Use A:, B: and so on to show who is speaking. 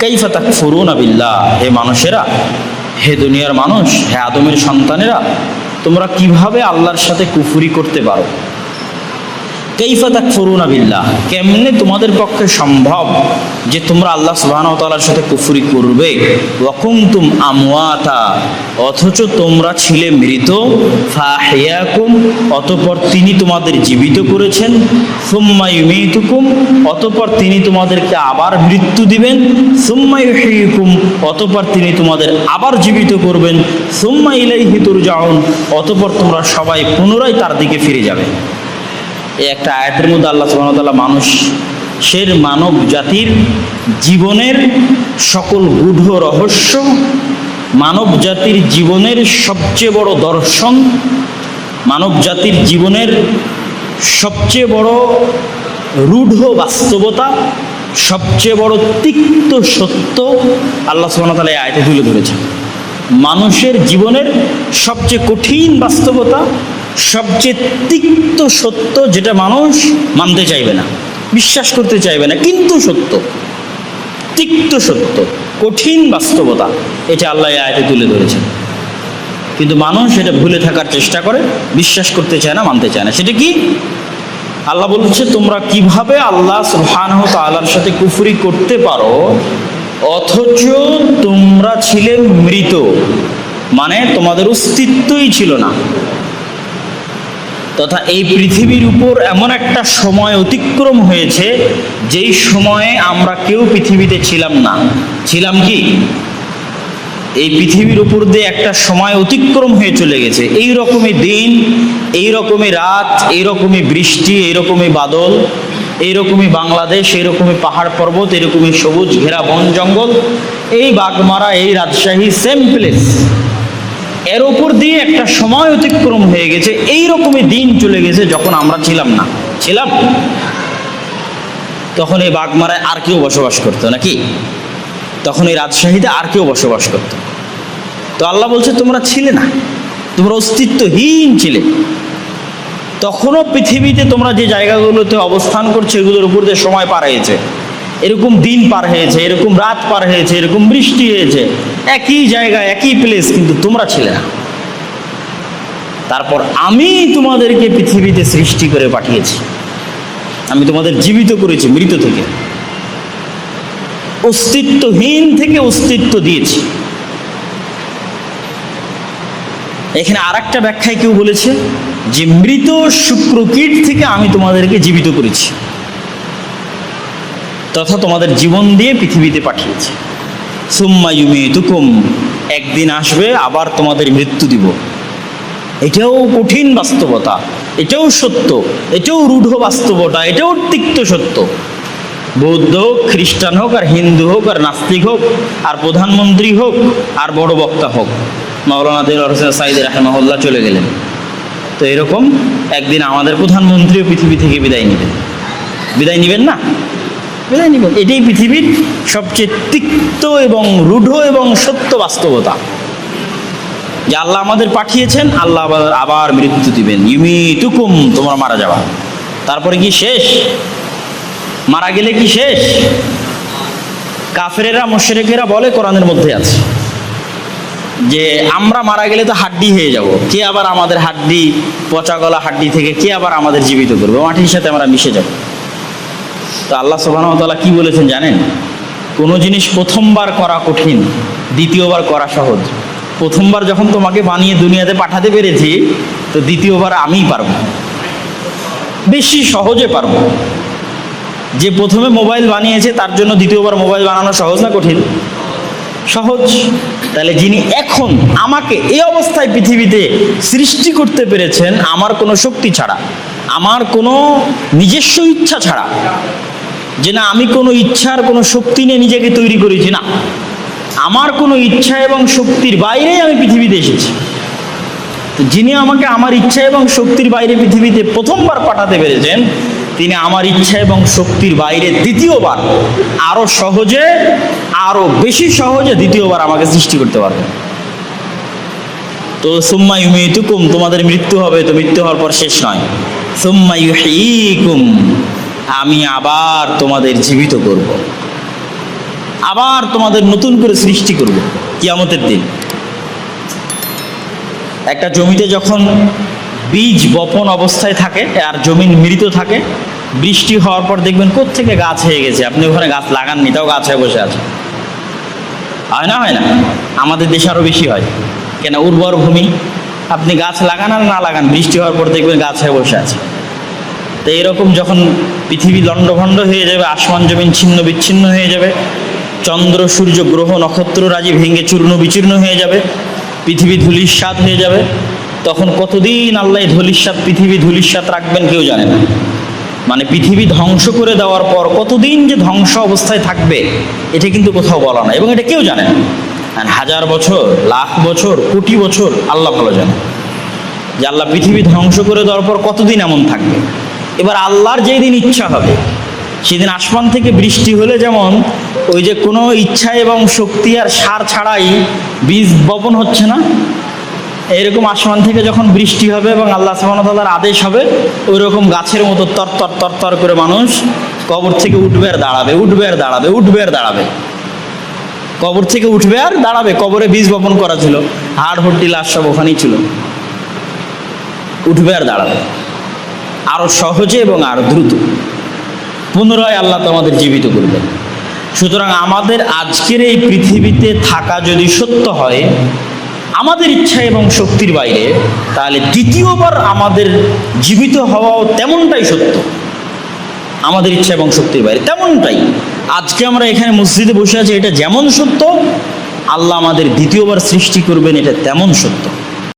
A: কাইফা তাক ফুরুন আবিল্লাহ হে মানুষেরা, হে দুনিয়ার মানুষ, হে আদমের সন্তানেরা, তোমরা কীভাবে আল্লাহর সাথে কুফুরি করতে পারো? কাইফা তাক ফুরুন আবিল্লাহ কেমনে তোমাদের পক্ষে সম্ভব যে তোমরা আল্লাহ ওয়া সাথে কুফরি করবে? ওয়াকুমতুম আমওয়াতা, অথচ তোমরা ছিলে মৃত, ফাহিয়াকুম, অতঃপর তিনি তোমাদের জীবিত করেছেন, সুম্মা ইউমিতুকুম, অতঃপর তিনি তোমাদেরকে আবার মৃত্যু দিবেন, সুম্মা ইউহয়িকুম অতঃপর তিনি তোমাদের আবার জীবিত করবেন, সুম্মা ইলাইহি তুরজাউন, অতঃপর তোমরা সবাই পুনরায় তার দিকে ফিরে যাবে। এই একটা আয়াতের মধ্যে আল্লাহ তাআলা মানুষের মানব জাতির জীবনের সকল গূঢ় রহস্য, মানব জাতির জীবনের সবচেয়ে বড় দর্শন, মানব জাতির জীবনের সবচেয়ে বড় রূঢ় বাস্তবতা, সবচেয়ে বড় তিক্ত সত্য আল্লাহ তাআলা এই আয়াতে তুলে ধরেছেন। মানুষের জীবনের সবচেয়ে কঠিন বাস্তবতা সবচেয়ে তিক্ত সত্য যেটা মানুষ মানতে চাইবে না, বিশ্বাস করতে চাইবে না, কিন্তু সত্য। তিক্ত সত্য, কঠিন বাস্তবতা, এটা আল্লাহ আয়াতে তুলে ধরেছেন। কিন্তু মানুষ এটা ভুলে থাকার চেষ্টা করে, বিশ্বাস করতে চায় না, মানতে চায় না। সেটা কি? আল্লাহ বলছে, তোমরা কীভাবে আল্লাহ সুবহানাহু তাআলার সাথে কুফরি করতে পারো, অথচ তোমরা ছিলে মৃত। মানে তোমাদের অস্তিত্বই ছিল না। তথা এই পৃথিবীর উপর এমন একটা সময় অতিক্রম হয়েছে, যেই সময়ে আমরা কেউ পৃথিবীতে ছিলাম না। ছিলাম কি? এই পৃথিবীর উপর দিয়ে একটা সময় অতিক্রম হয়ে চলে গেছে। এই রকমই দিন, এই রকমই রাত, এই রকমই বৃষ্টি, এই রকমই বাদল এইরকমই বাংলাদেশ এইরকমই পাহাড় পর্বত এরকমই সবুজ ঘেরা বন জঙ্গল, এই বাগমারা, এই রাজশাহী সেম প্লেস এর উপর দিয়ে একটা সময় অতিক্রম হয়ে গেছে এই রকমই দিন চলে গেছে যখন আমরা ছিলাম না। ছিলাম? তখন এই বাগমারায় আর কেউ বসবাস করতো নাকি? তখন এই রাজশাহীতে আর কেউ বসবাস করতো। তো আল্লাহ বলছে, তোমরা ছিলে না। তোমরা অস্তিত্বহীন ছিলে। তখনও পৃথিবীতে তোমরা যে জায়গাগুলোতে অবস্থান করছ, এগুলোর উপর দিয়ে সময় পার এরকম দিন পার হয়েছে, এরকম রাত পার হয়েছে, এরকম বৃষ্টি হয়েছে। একই জায়গা, একই প্লেস কিন্তু তোমরা ছিলে না। তারপর আমি তোমাদেরকে পৃথিবীতে সৃষ্টি করে পাঠিয়েছি। আমি তোমাদের জীবিত করেছি মৃত থেকে। অস্তিত্বহীন থেকে অস্তিত্ব দিয়েছি। এখানে আর একটা ব্যাখ্যায় কেউ বলেছে যে মৃত শুক্রকীট থেকে আমি তোমাদেরকে জীবিত করেছি। তথা তোমাদের জীবন দিয়ে পৃথিবীতে পাঠিয়েছি। সুম্মা তুকুম একদিন আসবে, আবার তোমাদের মৃত্যু দিব। এটাও কঠিন বাস্তবতা, এটাও সত্য, এটাও রূঢ় বাস্তবতা, এটাও তিক্ত সত্য। বৌদ্ধ হোক, খ্রিস্টান হোক, আর হিন্দু হোক, আর নাস্তিক হোক, আর প্রধানমন্ত্রী হোক, আর বড় বক্তা হোক, মাওলানা দিল হোসেন সাইদ রাহেমাহুল্লাহ চলে গেলেন। তো এরকম একদিন আমাদের প্রধানমন্ত্রীও পৃথিবী থেকে বিদায় নেবেন। বিদায় নেবেন না? বিদায় নেবেন এটাই পৃথিবীর সবচেয়ে তিক্ত এবং রূঢ় এবং সত্য বাস্তবতা। যে আল্লাহ আমাদের পাঠিয়েছেন, আল্লাহ আবার মৃত্যু দিবেন। ইউমি টুকুম তোমরা মারা যাওয়া তারপরে কি শেষ? মারা গেলে কি শেষ? কাফেরেরা, মোশেরেকেরা বলে কোরআনের মধ্যে আছে। যে আমরা মারা গেলে তো হাড্ডি হয়ে যাব। কে আবার আমাদের হাড্ডি, পচা গলা হাড্ডি থেকে কে আবার আমাদের জীবিত করবে? মাটির সাথে আমরা মিশে যাব। তো আল্লাহ সুবাহতাল্লাহ কি বলেছেন জানেন? কোনো জিনিস প্রথমবার করা কঠিন, দ্বিতীয়বার করা সহজ। প্রথমবার যখন তোমাকে বানিয়ে দুনিয়াতে পাঠাতে পেরেছি, তো দ্বিতীয়বার আমিই পারব। বেশি সহজে পারব। যে প্রথমে মোবাইল বানিয়েছে, তার জন্য দ্বিতীয়বার মোবাইল বানানো সহজ না কঠিন? সহজ। তাহলে যিনি এখন আমাকে এই অবস্থায় পৃথিবীতে সৃষ্টি করতে পেরেছেন, আমার কোনো শক্তি ছাড়া, আমার কোনো নিজস্ব ইচ্ছা ছাড়া যে না, আমি কোনো ইচ্ছার কোনো শক্তি নিয়ে নিজেকে তৈরি করেছি না। আমার কোনো ইচ্ছা এবং শক্তির বাইরেই আমি পৃথিবীতে এসেছি। তো যিনি আমাকে আমার ইচ্ছা এবং শক্তির বাইরে পৃথিবীতে প্রথমবার পাঠাতে পেরেছেন, তিনি আমার ইচ্ছা এবং শক্তির বাইরে দ্বিতীয়বার, আরও সহজে, আরও বেশি সহজে দ্বিতীয়বার আমাকে সৃষ্টি করতে পারবেন। তো সুম্মা ইউমিতুকুম, তোমাদের মৃত্যু হবে, তো মৃত্যু হওয়ার পর শেষ নয়। সুম্মা ইউহয়িকুম আমি আবার তোমাদের জীবিত করব। আবার তোমাদের নতুন করে সৃষ্টি করবে কিয়ামতের দিন। একটা জমিতে যখন বীজ বপন অবস্থায় থাকে আর জমিন মৃত থাকে, বৃষ্টি হওয়ার পর দেখবেন থেকে গাছ হয়ে গেছে। আপনি ওখানে গাছ লাগাননি, তাও গাছ হয়ে বসে আছে। হয় না হয় না? আমাদের দেশে আরও বেশি হয়। কেন? উর্বর ভূমি। আপনি গাছ লাগান আর না লাগান, বৃষ্টি হওয়ার পর দেখবেন গাছ হয়ে বসে আছে। তো এরকম যখন পৃথিবী লণ্ডভণ্ড হয়ে যাবে, আসমান জমিন ছিন্ন বিচ্ছিন্ন হয়ে যাবে, চন্দ্র, সূর্য, গ্রহ, নক্ষত্র, রাজি ভেঙে চূর্ণ বিচূর্ণ হয়ে যাবে, পৃথিবী ধুলিস্বাদ হয়ে যাবে, তখন কতদিন আল্লাহ ধুলিস্বাদ পৃথিবী ধুলিস্বাদ রাখবেন কেউ জানে না। মানে পৃথিবী ধ্বংস করে দেওয়ার পর কতদিন যে ধ্বংস অবস্থায় থাকবে, এটা কিন্তু কোথাও বলা না এবং এটা কেউ জানে না। হাজার বছর, লাখ বছর, কোটি বছর আল্লাহ ভালো জানে। যে আল্লাহ পৃথিবী ধ্বংস করে দেওয়ার পর কতদিন এমন থাকবে? এবার আল্লাহর যেই দিন ইচ্ছা হবে, সেদিন আসমান থেকে বৃষ্টি হলে যেমন ওই যে কোনো ইচ্ছা এবং শক্তি আর সার ছাড়াই বীজ বপন হচ্ছে না, এরকম আসমান থেকে যখন বৃষ্টি হবে এবং আল্লাহ সামানতাল্লার আদেশ হবে ওই রকম গাছের মতো তর তর তর তর করে মানুষ কবর থেকে উঠবে আর দাঁড়াবে, উঠবে আর দাঁড়াবে, উঠবে আর দাঁড়াবে। কবর থেকে উঠবে আর দাঁড়াবে, কবরে বীজ বপন করা ছিল, হাড়, হড্ডি, লাশ সব ওখানেই ছিল। উঠবে আর দাঁড়াবে। আরও সহজে এবং আরও দ্রুত। পুনরায় আল্লাহ তোমাদের জীবিত করবেন। সুতরাং আমাদের আজকের এই পৃথিবীতে থাকা যদি সত্য হয়, আমাদের ইচ্ছা এবং শক্তির বাইরে, তাহলে দ্বিতীয়বার আমাদের জীবিত হওয়াও তেমনটাই সত্য। আমাদের ইচ্ছা এবং শক্তির বাইরে তেমনটাই। আজকে আমরা এখানে মসজিদে বসে আছি, এটা যেমন সত্য, আল্লাহ আমাদের দ্বিতীয়বার সৃষ্টি করবেন, এটা তেমন সত্য।